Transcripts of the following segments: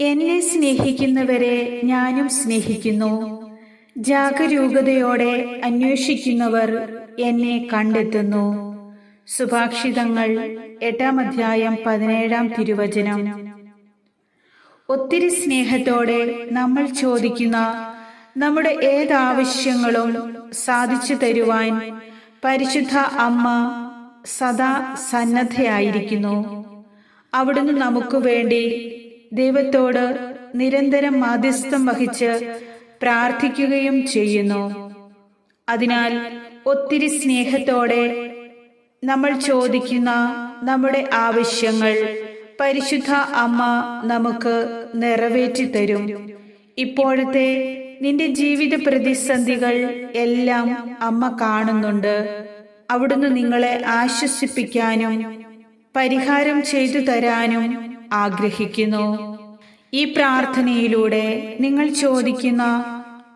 എന്നെ സ്നേഹിക്കുന്നവരെ ഞാനും സ്നേഹിക്കുന്നു. ജാഗരൂകതയോടെ അന്വേഷിക്കുന്നവർ എന്നെ കണ്ടെത്തുന്നു. സുഭാഷിതങ്ങൾ എട്ടാം അധ്യായം പതിനേഴാം തിരുവചനം. ഒത്തിരി സ്നേഹത്തോടെ നമ്മൾ ചോദിക്കുന്ന നമ്മുടെ ഏതാവശ്യങ്ങളും സാധിച്ചു തരുവാൻ പരിശുദ്ധ അമ്മ സദാ സന്നദ്ധയായിരിക്കുന്നു. അവിടുന്ന് നമുക്ക് വേണ്ടി ദൈവത്തോട് നിരന്തരം മാധ്യസ്ഥം വഹിച്ച് പ്രാർത്ഥിക്കുകയും ചെയ്യുന്നു. അതിനാൽ ഒത്തിരി സ്നേഹത്തോടെ നമ്മൾ ചോദിക്കുന്ന നമ്മുടെ ആവശ്യങ്ങൾ പരിശുദ്ധ അമ്മ നമുക്ക് നിറവേറ്റി തരും. ഇപ്പോഴത്തെ നിന്റെ ജീവിത പ്രതിസന്ധികൾ എല്ലാം അമ്മ കാണുന്നുണ്ട്. അവിടുന്ന് നിങ്ങളെ ആശ്വസിപ്പിക്കാനും പരിഹാരം ചെയ്തു തരാനും ആഗ്രഹിക്കുന്നു. ഈ പ്രാർത്ഥനയിലൂടെ നിങ്ങൾ ചോദിക്കുന്ന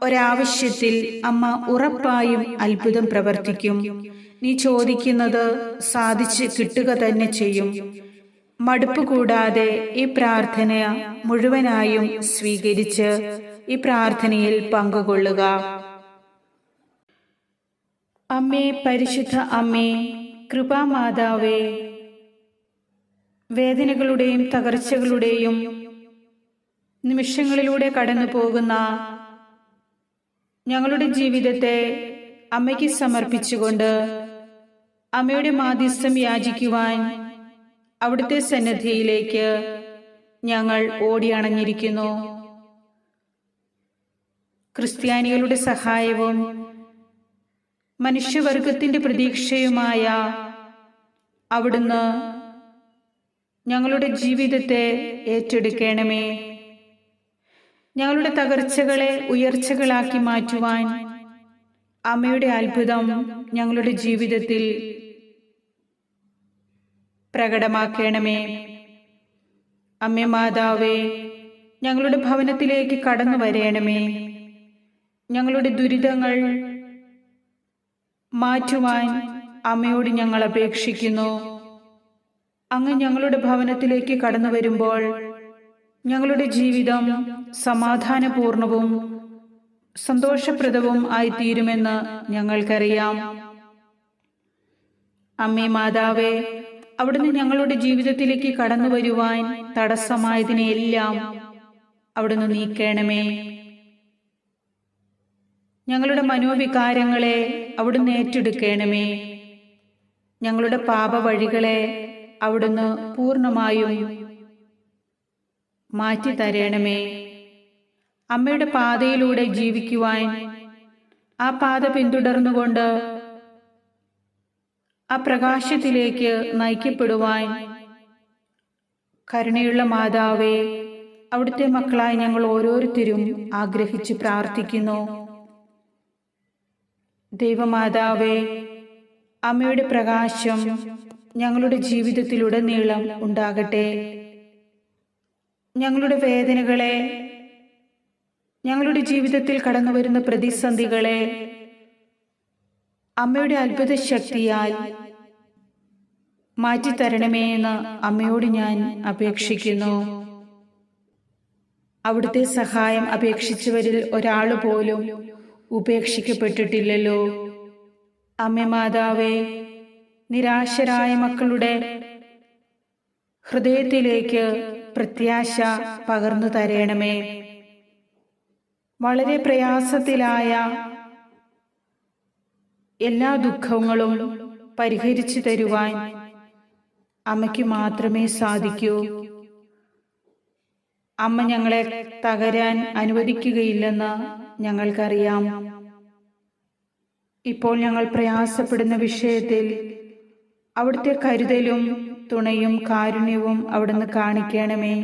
ഒരാവശ്യത്തിൽ അമ്മ ഉറപ്പായും അത്ഭുതം പ്രവർത്തിക്കും. നീ ചോദിക്കുന്നത് സാധിച്ച് കിട്ടുക തന്നെ ചെയ്യും. മടുപ്പ് കൂടാതെ ഈ പ്രാർത്ഥന മുഴുവനായും സ്വീകരിച്ച് ഈ പ്രാർത്ഥനയിൽ പങ്കുകൊള്ളുക. അമ്മേ പരിശുദ്ധ അമ്മേ കൃപാമാതാവേ വേദനകളുടെയും തകർച്ചകളുടെയും നിമിഷങ്ങളിലൂടെ കടന്നു പോകുന്ന ഞങ്ങളുടെ ജീവിതത്തെ അമ്മയ്ക്ക് സമർപ്പിച്ചുകൊണ്ട് അമ്മയുടെ മാധ്യസ്ഥം യാചിക്കുവാൻ അവിടുത്തെ സന്നദ്ധിയിലേക്ക് ഞങ്ങൾ ഓടിയണഞ്ഞിരിക്കുന്നു. ക്രിസ്ത്യാനികളുടെ സഹായവും മനുഷ്യവർഗത്തിന്റെ പ്രതീക്ഷയുമായ അവിടുന്ന് ഞങ്ങളുടെ ജീവിതത്തെ ഏറ്റെടുക്കണമേ. ഞങ്ങളുടെ തകർച്ചകളെ ഉയർച്ചകളാക്കി മാറ്റുവാൻ അമ്മയുടെ അത്ഭുതം ഞങ്ങളുടെ ജീവിതത്തിൽ പ്രകടമാക്കണമേ. അമ്മേ മാതാവേ ഞങ്ങളുടെ ഭവനത്തിലേക്ക് കടന്നു വരയണമേ ഞങ്ങളുടെ ദുരിതങ്ങൾ മാറ്റുവാൻ അമ്മയോട് ഞങ്ങൾ അപേക്ഷിക്കുന്നു. അങ്ങ് ഞങ്ങളുടെ ഭവനത്തിലേക്ക് കടന്നു വരുമ്പോൾ ഞങ്ങളുടെ ജീവിതം സമാധാനപൂർണവും സന്തോഷപ്രദവും ആയിത്തീരുമെന്ന് ഞങ്ങൾക്കറിയാം. അമ്മേ മാതാവേ അവിടുന്ന് ഞങ്ങളുടെ ജീവിതത്തിലേക്ക് കടന്നു വരുവാൻ തടസ്സമായതിനെയെല്ലാം അവിടുന്ന് നീക്കണമേ. ഞങ്ങളുടെ മനോവികാരങ്ങളെ അവിടുന്ന് ഏറ്റെടുക്കണമേ. ഞങ്ങളുടെ പാപവഴികളെ അവിടുന്ന് പൂർണമായും മാറ്റി തരണമേ. അമ്മയുടെ പാതയിലൂടെ ജീവിക്കുവാൻ ആ പാത പിന്തുടർന്നുകൊണ്ട് ആ പ്രകാശത്തിലേക്ക് നയിക്കപ്പെടുവാൻ കരുണയുള്ള മാതാവേ അവിടുത്തെ മക്കളായി ഞങ്ങൾ ഓരോരുത്തരും ആഗ്രഹിച്ച് പ്രാർത്ഥിക്കുന്നു. ദൈവമാതാവേ അമ്മയുടെ പ്രകാശം ഞങ്ങളുടെ ജീവിതത്തിലുടനീളം ഉണ്ടാകട്ടെ. ഞങ്ങളുടെ വേദനകളെ ഞങ്ങളുടെ ജീവിതത്തിൽ കടന്നു വരുന്ന പ്രതിസന്ധികളെ അമ്മയുടെ അത്ഭുത ശക്തിയാൽ മാറ്റിത്തരണമേ എന്ന് അമ്മയോട് ഞാൻ അപേക്ഷിക്കുന്നു. അവിടുത്തെ സഹായം അപേക്ഷിച്ചവരിൽ ഒരാൾ പോലും ഉപേക്ഷിക്കപ്പെട്ടിട്ടില്ലല്ലോ. അമ്മ മാതാവേ നിരാശരായ മക്കളുടെ ഹൃദയത്തിലേക്ക് പ്രത്യാശ പകർന്നു തരണമേ. വളരെ പ്രയാസത്തിലായ എല്ലാ ദുഃഖങ്ങളും പരിഹരിച്ചു തരുവാൻ അമ്മയ്ക്ക് മാത്രമേ സാധിക്കൂ. അമ്മ ഞങ്ങളെ തകരാൻ അനുവദിക്കുകയില്ലെന്ന് ഞങ്ങൾക്കറിയാം. ഇപ്പോൾ ഞങ്ങൾ പ്രയാസപ്പെടുന്ന വിഷയത്തിൽ അവിടുത്തെ കരുതലും തുണയും കാരുണ്യവും അവിടുന്ന് കാണിക്കണമേ.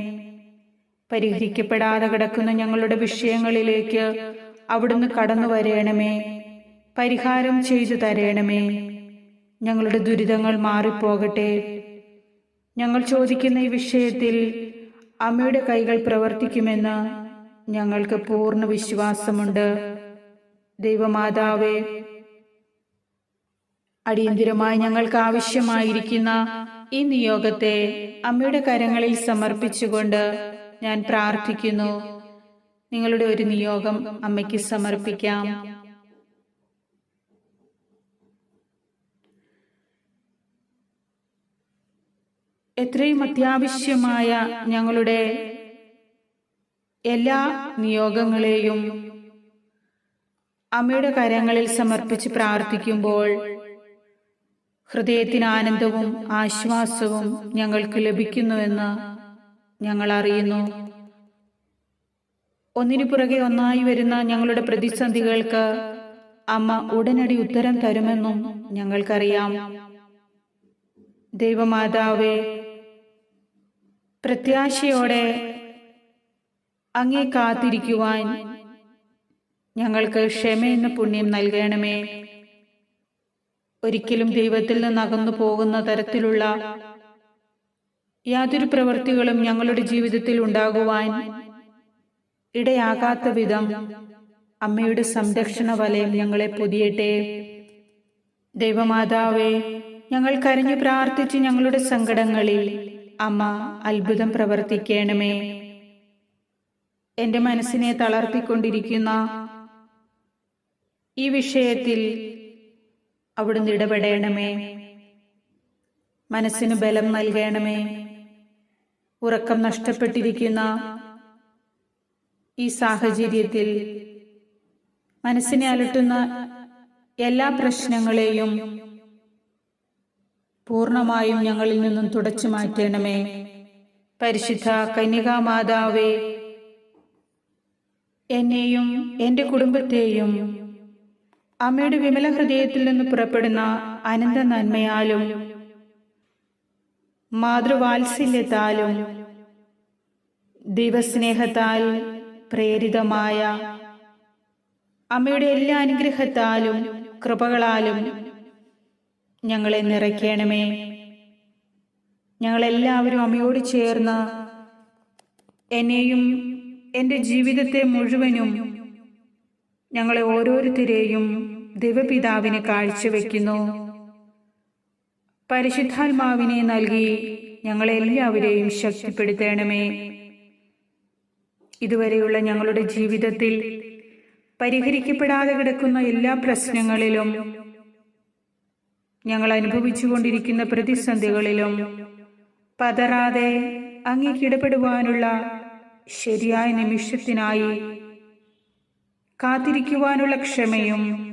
പരിഹരിക്കപ്പെടാതെ കിടക്കുന്ന ഞങ്ങളുടെ വിഷയങ്ങളിലേക്ക് അവിടുന്ന് കടന്നു വരയണമേ പരിഹാരം ചെയ്തു തരയണമേ ഞങ്ങളുടെ ദുരിതങ്ങൾ മാറിപ്പോകട്ടെ. ഞങ്ങൾ ചോദിക്കുന്ന ഈ വിഷയത്തിൽ അമ്മയുടെ കൈകൾ പ്രവർത്തിക്കുമെന്ന് ഞങ്ങൾക്ക് പൂർണ വിശ്വാസമുണ്ട്. ദൈവമാതാവേ അടിയന്തിരമായി ഞങ്ങൾക്ക് ആവശ്യമായിരിക്കുന്ന ഈ നിയോഗത്തെ അമ്മയുടെ കരങ്ങളിൽ സമർപ്പിച്ചുകൊണ്ട് ഞാൻ പ്രാർത്ഥിക്കുന്നു. നിങ്ങളുടെ ഒരു നിയോഗം അമ്മയ്ക്ക് സമർപ്പിക്കാം. എത്രയും അത്യാവശ്യമായ ഞങ്ങളുടെ എല്ലാ നിയോഗങ്ങളെയും അമ്മയുടെ കരങ്ങളിൽ സമർപ്പിച്ച് പ്രാർത്ഥിക്കുമ്പോൾ ഹൃദയത്തിന് ആനന്ദവും ആശ്വാസവും ഞങ്ങൾക്ക് ലഭിക്കുന്നുവെന്ന് ഞങ്ങൾ അറിയുന്നു. ഒന്നിനു പുറകെ ഒന്നായി വരുന്ന ഞങ്ങളുടെ പ്രതിസന്ധികൾക്ക് അമ്മ ഉടനടി ഉത്തരം തരുമെന്നും ഞങ്ങൾക്കറിയാം. ദൈവമാതാവേ പ്രത്യാശയോടെ അങ്ങേ കാത്തിരിക്കുവാൻ ഞങ്ങൾക്ക് ക്ഷമയെന്ന പുണ്യം നൽകണമേ. ഒരിക്കലും ദൈവത്തിൽ നിന്ന് അകന്നു പോകുന്ന തരത്തിലുള്ള യാതൊരു പ്രവൃത്തികളും ഞങ്ങളുടെ ജീവിതത്തിൽ ഉണ്ടാകുവാൻ ഇടയാകാത്ത വിധം അമ്മയുടെ സംരക്ഷണ വലയം ഞങ്ങളെ പൊതിയട്ടെ. ദൈവമാതാവേ ഞങ്ങൾ കരഞ്ഞു പ്രാർത്ഥിച്ച് ഞങ്ങളുടെ സങ്കടങ്ങളിൽ അമ്മ അത്ഭുതം പ്രവർത്തിക്കണമേ. എന്റെ മനസ്സിനെ തളർത്തിക്കൊണ്ടിരിക്കുന്ന ഈ വിഷയത്തിൽ അവിടുന്ന് ഇടപെടേണമേ. മനസ്സിന് ബലം നൽകണമേ. ഉറക്കം നഷ്ടപ്പെട്ടിരിക്കുന്ന ഈ സാഹചര്യത്തിൽ മനസ്സിനെ അലട്ടുന്ന എല്ലാ പ്രശ്നങ്ങളെയും പൂർണമായും ഞങ്ങളിൽ നിന്നും തുടച്ചു മാറ്റണമേ. പരിശുദ്ധ കന്യകാമാതാവേ എന്നെയും എന്റെ കുടുംബത്തെയും അമ്മയുടെ വിമല ഹൃദയത്തിൽ നിന്ന് പുറപ്പെടുന്ന അനന്ത നന്മയാലും മാതൃവാത്സല്യത്താലും ദൈവസ്നേഹത്താൽ പ്രേരിതമായ അമ്മയുടെ എല്ലാ അനുഗ്രഹത്താലും കൃപകളാലും ഞങ്ങളെ നിറയ്ക്കണമേ. ഞങ്ങളെല്ലാവരും അമ്മയോട് ചേർന്ന് എന്നെയും എന്റെ ജീവിതത്തെ മുഴുവനും ഞങ്ങളെ ഓരോരുത്തരെയും ദൈവപിതാവിന് കാഴ്ചവെക്കുന്നു. പരിശുദ്ധാത്മാവിനെ നൽകി ഞങ്ങളെല്ലാവരെയും ശക്തിപ്പെടുത്തണമേ. ഇതുവരെയുള്ള ഞങ്ങളുടെ ജീവിതത്തിൽ പരിഹരിക്കപ്പെടാതെ കിടക്കുന്ന എല്ലാ പ്രശ്നങ്ങളിലും ഞങ്ങൾ അനുഭവിച്ചുകൊണ്ടിരിക്കുന്ന പ്രതിസന്ധികളിലും പതറാതെ അങ്ങേക്കിടപെടുവാനുള്ള ശരിയായ നിമിഷത്തിനായി കാത്തിരിക്കുവാനുള്ള ക്ഷമയും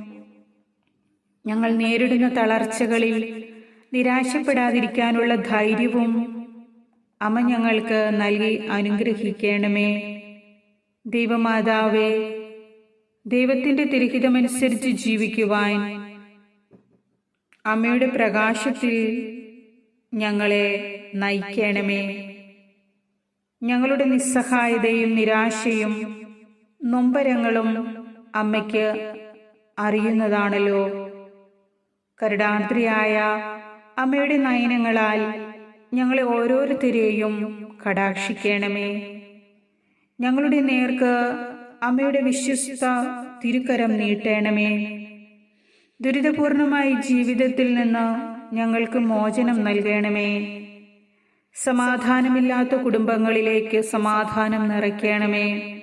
ഞങ്ങൾ നേരിടുന്ന തളർച്ചകളിൽ നിരാശപ്പെടാതിരിക്കാനുള്ള ധൈര്യവും അമ്മ ഞങ്ങൾക്ക് നൽകി അനുഗ്രഹിക്കണമേ. ദൈവമാതാവേ ദൈവത്തിന്റെ തിരഹിതമനുസരിച്ച് ജീവിക്കുവാൻ അമ്മയുടെ പ്രകാശത്തിൽ ഞങ്ങളെ നയിക്കണമേ. ഞങ്ങളുടെ നിസ്സഹായതയും നിരാശയും നൊമ്പരങ്ങളും അമ്മയ്ക്ക് അറിയുന്നതാണല്ലോ. കരുടാന്ത്രിയായ അമ്മയുടെ നയനങ്ങളാൽ ഞങ്ങളെ ഓരോരുത്തരെയും കടാക്ഷിക്കണമേ. ഞങ്ങളുടെ നേർക്ക് അമ്മയുടെ വിശ്വസ്ത തിരുക്കരം നീട്ടണമേ. ദുരിതപൂർണമായി ജീവിതത്തിൽ നിന്ന് ഞങ്ങൾക്ക് മോചനം നൽകണമേ. സമാധാനമില്ലാത്ത കുടുംബങ്ങളിലേക്ക് സമാധാനം നിറയ്ക്കണമേ.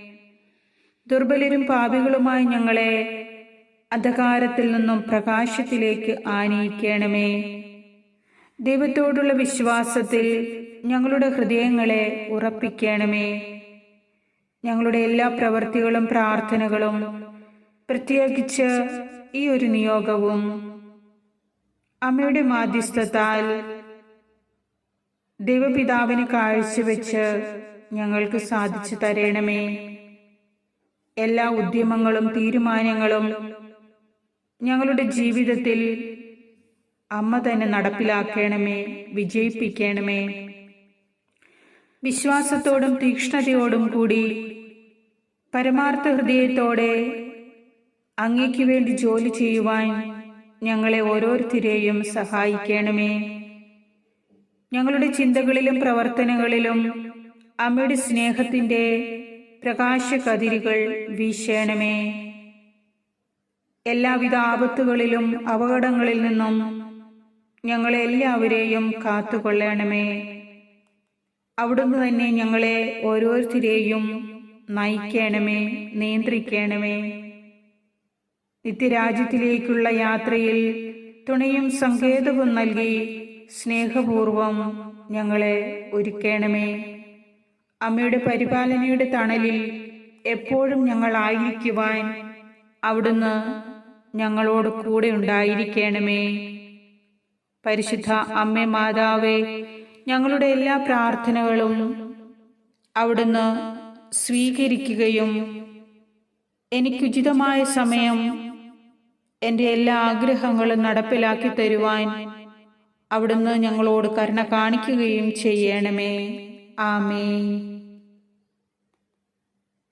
ദുർബലരും പാപികളുമായി ഞങ്ങളെ അന്ധകാരത്തിൽ നിന്നും പ്രകാശത്തിലേക്ക് ആനയിക്കണമേ. ദൈവത്തോടുള്ള വിശ്വാസത്തിൽ ഞങ്ങളുടെ ഹൃദയങ്ങളെ ഉറപ്പിക്കണമേ. ഞങ്ങളുടെ എല്ലാ പ്രവൃത്തികളും പ്രാർത്ഥനകളും പ്രത്യേകിച്ച് ഈ ഒരു നിയോഗവും അമ്മയുടെ മാധ്യസ്ഥത്താൽ ദൈവപിതാവിന് കാഴ്ചവെച്ച് ഞങ്ങൾക്ക് സാധിച്ചു തരണമേ. എല്ലാ ഉദ്യമങ്ങളും തീരുമാനങ്ങളും ഞങ്ങളുടെ ജീവിതത്തിൽ അമ്മ തന്നെ നടപ്പിലാക്കണമേ വിജയിപ്പിക്കണമേ. വിശ്വാസത്തോടും തീക്ഷ്ണതയോടും കൂടി പരമാർത്ഥ ഹൃദയത്തോടെ അങ്ങയ്ക്ക് വേണ്ടി ജോലി ചെയ്യുവാൻ ഞങ്ങളെ ഓരോരുത്തരെയും സഹായിക്കണമേ. ഞങ്ങളുടെ ചിന്തകളിലും പ്രവർത്തനങ്ങളിലും അമ്മയുടെ സ്നേഹത്തിന്റെ പ്രകാശ വീശേണമേ. വീശണമേ എല്ലാവിധ ആപത്തുകളിലും അപകടങ്ങളിൽ നിന്നും ഞങ്ങളെല്ലാവരെയും കാത്തുകൊള്ളണമേ. അവിടുന്ന് തന്നെ ഞങ്ങളെ ഓരോരുത്തരെയും നയിക്കണമേ നിയന്ത്രിക്കണമേ. നിത്യരാജ്യത്തിലേക്കുള്ള യാത്രയിൽ തുണയും സങ്കേതവും നൽകി സ്നേഹപൂർവം ഞങ്ങളെ ഒരുക്കണമേ. അമ്മയുടെ പരിപാലനയുടെ തണലിൽ എപ്പോഴും ഞങ്ങൾ ആയിരിക്കുവാൻ അവിടുന്ന് ഞങ്ങളോട് കൂടെ ഉണ്ടായിരിക്കണമേ. പരിശുദ്ധ അമ്മേ മാതാവേ ഞങ്ങളുടെ എല്ലാ പ്രാർത്ഥനകളും അവിടുന്ന് സ്വീകരിക്കുകയും എനിക്കുചിതമായ സമയം എന്റെ എല്ലാ ആഗ്രഹങ്ങളും നടപ്പിലാക്കി തരുവാൻ അവിടുന്ന് ഞങ്ങളോട് കരുണ കാണിക്കുകയും ചെയ്യണമേ. Amém.